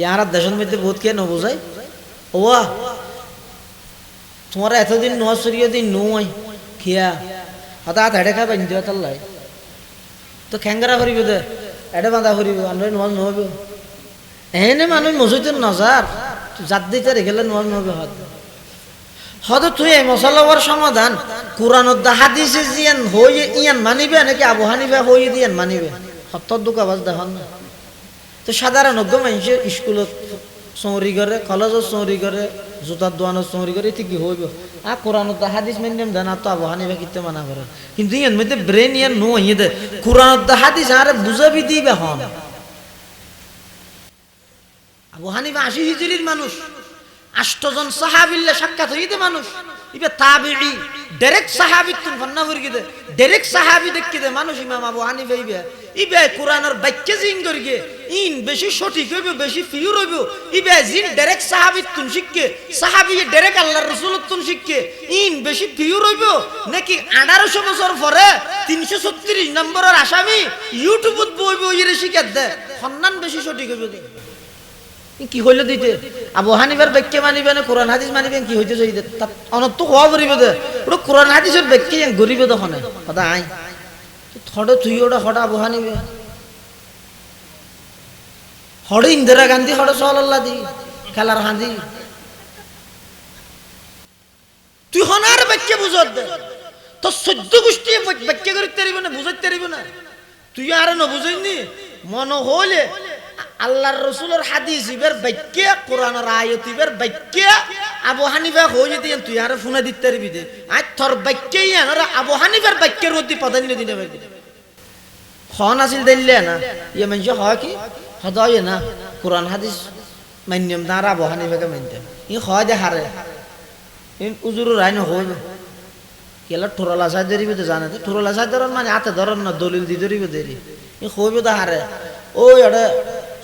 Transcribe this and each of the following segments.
ইয়ার দেশের মধ্যে বহুত কে নবোঝাই ওয়া, তোমার এতদিন নোয়া সরিয়ে দিন নয়, খিয়া, হঠাৎ হেডে খাই বান্ধি তার লাই। তো খেঙ্গারা করিব দে এডে বাঁধা করিব আনবে নোয়াজ নহব। এনে মানুষ মসজিদে নজার জাত দিতে রেখেলে নোয়াজ নহবে হাত। হয়ত তুই এই মশলাবার সমাধান কোরআনত দা হাদিসে জিয়ান হয়ে ইয়ান মানিবে নাকি আবু হানিবে হয়ে দিয়ান মানিবে। সত্তর দোকাবাজ দেখান না। তো সাধারণ মানুষ স্কুলত চৌরি করে, কলেজত চৌরি করে জোতার দোকানত চৌরি করে এটি কি হইব? আ কোরআনত দা হাদিস মেনিয়াম আর তো আবু হানিবে কিতে মানা করে। কিন্তু ইয়ান মধ্যে ব্রেন ইয়ান নো ইয়ে দে। কোরআনত হাদিস আরে বুঝাবি দিবে হন। আবু হানিফা আশি হিজরির মানুষ। আষ্টজন সাহাবিল্লে সাক্ষাৎ হইতে মানুষ। ইবে তাবিঈ ডাইরেক্ট সাহাবি তুন ফন্না ফুরকি দে ডাইরেক্ট সাহাবি দেখি দে মানুষ ইমাম আবু হানিফা ইবে ইবে কোরআনের বাক্য জিন করিকে ইন বেশি সঠিক হইব, বেশি ফিউর হইব। ইবে জিন ডাইরেক্ট সাহাবি তুন শিখকে। সাহাবি ডাইরেক্ট আল্লাহর রাসূলত তুন শিখকে। ইন বেশি ফিউর হইব, নাকি 1800 বছর পরে 336 নম্বরের আসামি ইউটিউবত বইব ইরে শিখাত দে সন্ধান বেশি সঠিক হইব দে কি হইল দিতে? আবু হানিবার বাক্য মানিবে না, কোরআন হাদিস মানিবে কি হইতে চাইতে তাত অনত হওয়া পড়িব দে। ওটা কোরআন হাদিসের বাক্য ইয়াং গরিব দখনে। কথা আই থড়ে তুই ওটা হঠাৎ আবু হানিবে হড়ে ইন্দিরা গান্ধী, হড়ে সহল্লা দি খেলার হাঁদি তুই হনার বাক্য বুঝত দে। তো সদ্য গোষ্ঠী বাক্য করতে পারিব না, বুঝতে পারিব না। তুই আর ন বুঝিনি মন হইলে আল্লাহর রসুলের হাদিস ইবের বাক্য, কোরআনের আয়াত ইবের বাক্য আবু হানিফা হই যদি তুই আর ফোনা দিতে পারবি দে আজ তোর বাক্যই আনার আবু হানিফার বাক্যের মধ্যে প্রাধান্য দিতে পারবি। খন আছিল দিল্লে না ইয়ে মানুষ হয় কি? সদায় না, কোরআন হাদিস মান্যম না, আর আবু হানিফাকে মানতে ই হয় দে হারে। উজুর রায় নহইব কেলা ঠোরলা সাহায্য দিবি তো জানে ঠোরলা সাহায্য মানে হাতে ধরন না, দলিল দি ধরিব দেরি ই হইব তো হারে। ওই এটা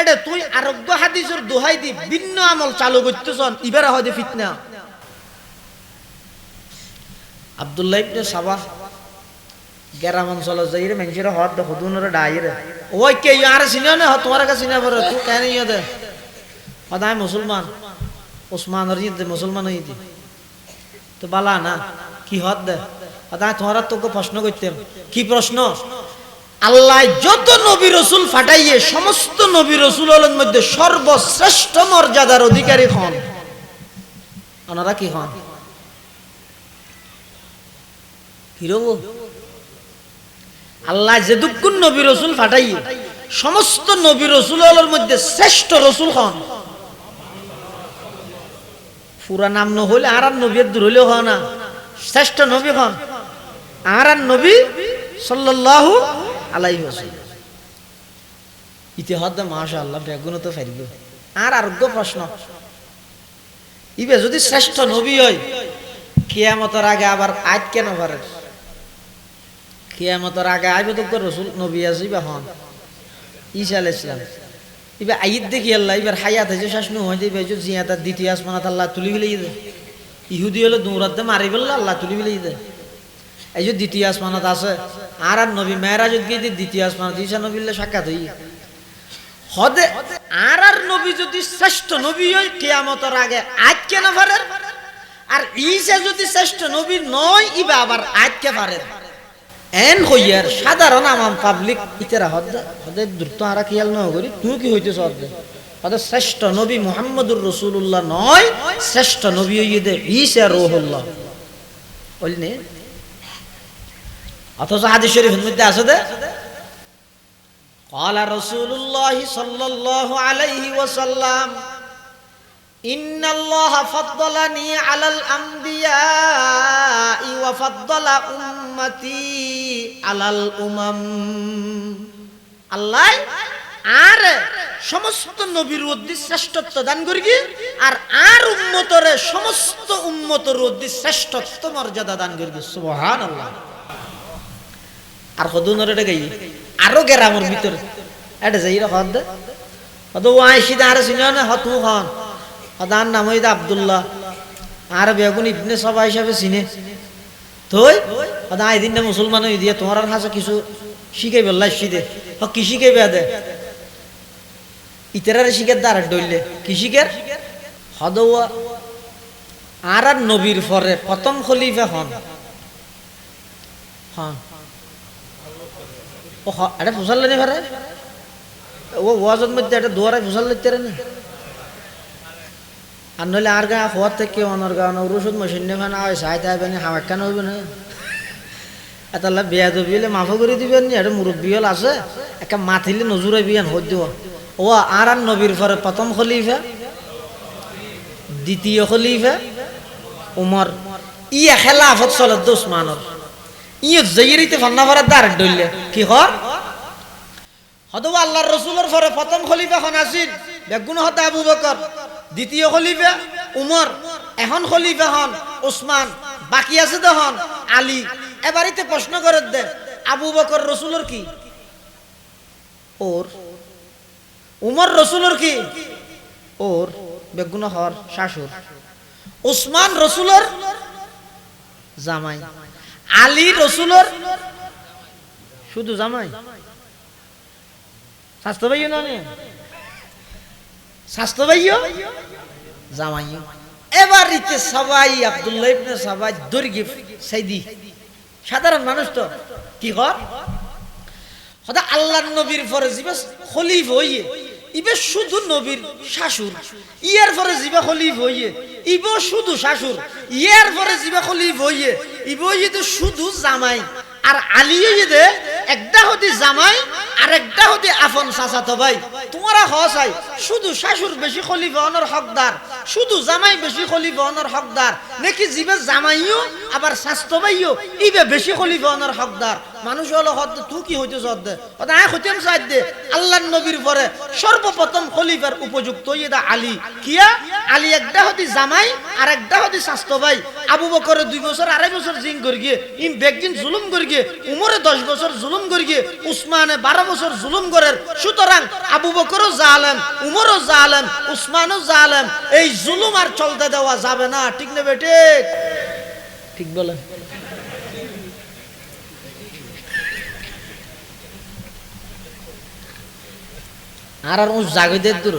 এটা তুই আরোগ্য হাদিসের দোহাই দি ভিন্ন আমল চালু করতেছন ইবারে হয় দে ফিতনা। আব্দুল্লাহ ইবনে সাবাহ গ্রাম অঞ্চল যাইরে মানুষের দে হদুনরে ডাইরে। ওই কে ইয়ার চিনে না তোমার কাছে চিনে পড়ে তুই কেন ইয়ে দে? সদায় মুসলমান, ওসমান রিদ মুসলমান হইতি তো বালা না, কি হদ দে? সদায় তোমার তোকে প্রশ্ন করতেন কি প্রশ্ন? আল্লাহ যত নবী রসুল ফাটাইয়ে সমস্ত নবী রসুলের মধ্যে সর্বশ্রেষ্ঠ মর্যাদার অধিকারী হন। ওনারা কি হন? আল্লাহ যে দুগুণ নবী রসুল ফাটাইয়ে সমস্ত নবী রসুলের মধ্যে শ্রেষ্ঠ রসুল হন। পুরা নাম ন হইলে আর নবী দূর হইলেও হয় না। শ্রেষ্ঠ নবী হন। আর নবী সাল্লাল্লাহু আলাইহি ওয়াসাল্লাম। ইতিহাদ মাশা আল্লাহ বেগুন তো ফারিব আর আরোগ্য প্রশ্ন। ইবে যদি শ্রেষ্ঠ নবী হয় কিয়ামতের আগে আবার আজ কেন পারে? কিয়ামতের আগে আইবে তো রসুল নবী আসিবে হন। ঈসা আলাইহিস সালাম। ইবে আইত দেখি আল্লাহ এবার হায়াত হয়েছে শ্বাস নু হয়ে জিয়াতার দ্বিতীয় আসমানাত আল্লাহ তুলি ফেলে ইহুদি হলে দৌড়াতে মারি ফেললে আল্লাহ তুলি ফেলে দে এই যে দ্বিতীয় আসমানত আছে, আর আর নবী মেয়েরাজত গিয়ে দ্বিতীয় আসমানত ঈশা নবীলে সাক্ষাৎ হই হদে আর আর নবী যদি শ্রেষ্ঠ নবী হয়, কেয়ামতের আগে আজ কেন পারেন, আর ঈশা যদি শ্রেষ্ঠ নবী নয়, ইবা আবার আজ কে পারেন। এন হইয়ার সাধারণ আমার পাবলিক ইতারা হদ, হদে দ্রুত আরা খেয়াল ন করি তুই কি হইতেছ হদে? হদে শ্রেষ্ঠ নবী মুহাম্মদুর রসুল্লাহ নয়, শ্রেষ্ঠ নবী হইয়ে ঈশা রোহুল্লাহ। বলনি অথচ হাদিস শরীফের মধ্যে আছে দে قال رسول الله صلى الله عليه وسلم إن الله فضلني على الأنبياء وفضل أمتي على الأمم الله আর সমস্ত নবীর উদ্দেশ্য শ্রেষ্ঠত্ব দান করি কি আর আর উম্মতরে সমস্ত উম্মতর উদ্দেশ্য শ্রেষ্ঠত্ব মর্যাদা দান করি সুবহান আল্লাহ আর সদুনরে এটা গাই। আরও গেরামর ভিতরে। এটা যাই হদ। হদ ও আইসি আর সিনে হতু হন। হদার নাম হইদা আব্দুল্লাহ। আর বেগুন ইবনে সবা হিসাবে চিনে। থই, হদা আইদিন না মুসলমান হই দিয়ে তোমার আর হাসা কিছু শিখাই বেল্লা দে হ, কি বেয়া দে ইতারারে শিখের দ্বারা ডইলে কি শিখের? হদওয়া আর আর নবীর পরে প্রথম খলিফা হন। হ্যাঁ ও এটা ফুসাল নি ভারে ও ওয়াজত মধ্যে এটা দুয়ারে ফুসাল লিখতে না আর নইলে আর গা হওয়ার থেকে, অনর গা অনর ওষুধ মেশিন নেবেন আর সাহায্য হবে না হামাক কেন হইবে না? বিয়া হলে মাফ করে দিবেন নি, এটা মুরব্বী হল আছে একটা মাথিলে নজুরে বিয়ান হই দিব। ও আর আর নবীর পরে প্রথম খলিফা, দ্বিতীয় খলিফা, উমর। ইয়া খেলাফত চলে দোষ দুসমানর ইয়ে জয়িরিতে ফান্না ভরা দার ডইলে। কি হর? হদবা আল্লাহর রসুলের পরে প্রথম খলিফা খন আছিল বেগুন হতে আবু বকর, দ্বিতীয় খলিফা উমর, এখন খলিফা হন ওসমান বাকি আছে তো হন আলী। এবারিতে প্রশ্ন করে দে, আবু বকর রসুলের কি? ওর। উমর রসুলের কি? ওর। বেগুন হর শাশুর। ওসমান রসুলের জামাই। আলী রসুলের শুধু জামাই। স্বাস্থ্য ভাইও না? স্বাস্থ্য ভাইও জামাইও। এবার ইতে সবাই ইবনে সবাই সাইদি। সাধারণ মানুষ তো। কি হদা আল্লাহর নবীর পরে জিবে খলিফ হইয়ে ইবে শুধু নবীর শাশুর। ইয়ার পরে জিবা খলি বইয়ে ইব শুধু শাশুর। ইয়ার পরে জিবা খলি বইয়ে ইব তো শুধু জামাই। আর আলিয়ে দে, একটা হতে জামাই, আর একটা হতে আফন চাচাতো ভাই। তোমারা হসাই শুধু শাশুর বেশি খলিফা অনর হকদার, শুধু জামাই বেশি খলিফা অনর হকদার, নাকি জিবে জামাইও, আবার স্বাস্থ্য ভাইও, ইবে বেশি খলিফা অনর হকদার। মানুষ হলো হদ তুই কি হইতে সদ দে? ওটা আয় হইতেম সাইড দে, আল্লাহর নবীর পরে সর্বপ্রথম খলিফার উপযুক্ত ইদা আলী। কিয়া? আলী একটা হদি জামাই, আর একটা হদি স্বাস্থ্য ভাই। আবু বকরে দুই বছর, আড়াই বছর জিং করি গিয়ে, ইম বেগদিন জুলুম করি গিয়ে, উমরে দশ বছর জুলুম করি গিয়ে, উসমানে বারো বছর জুলুম করেন সুতরাং আবু বকরও জালেম, উমরও জালেম, উসমানও জালেম। এই জুলুম আর চলতে দেওয়া যাবে না। ঠিক না বেটে ঠিক? বলেন। আর আর উস জাগদের দূর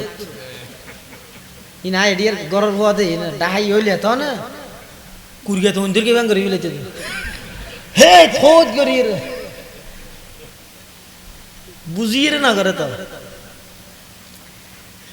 ইনা এডিয়ার গরর হওয়া দে ডাহাই হইলে তো না। কুরিয়া তো মন্দির কে বাং করি বিলে হে খোদ করি রে বুঝিয়ে না করে তো।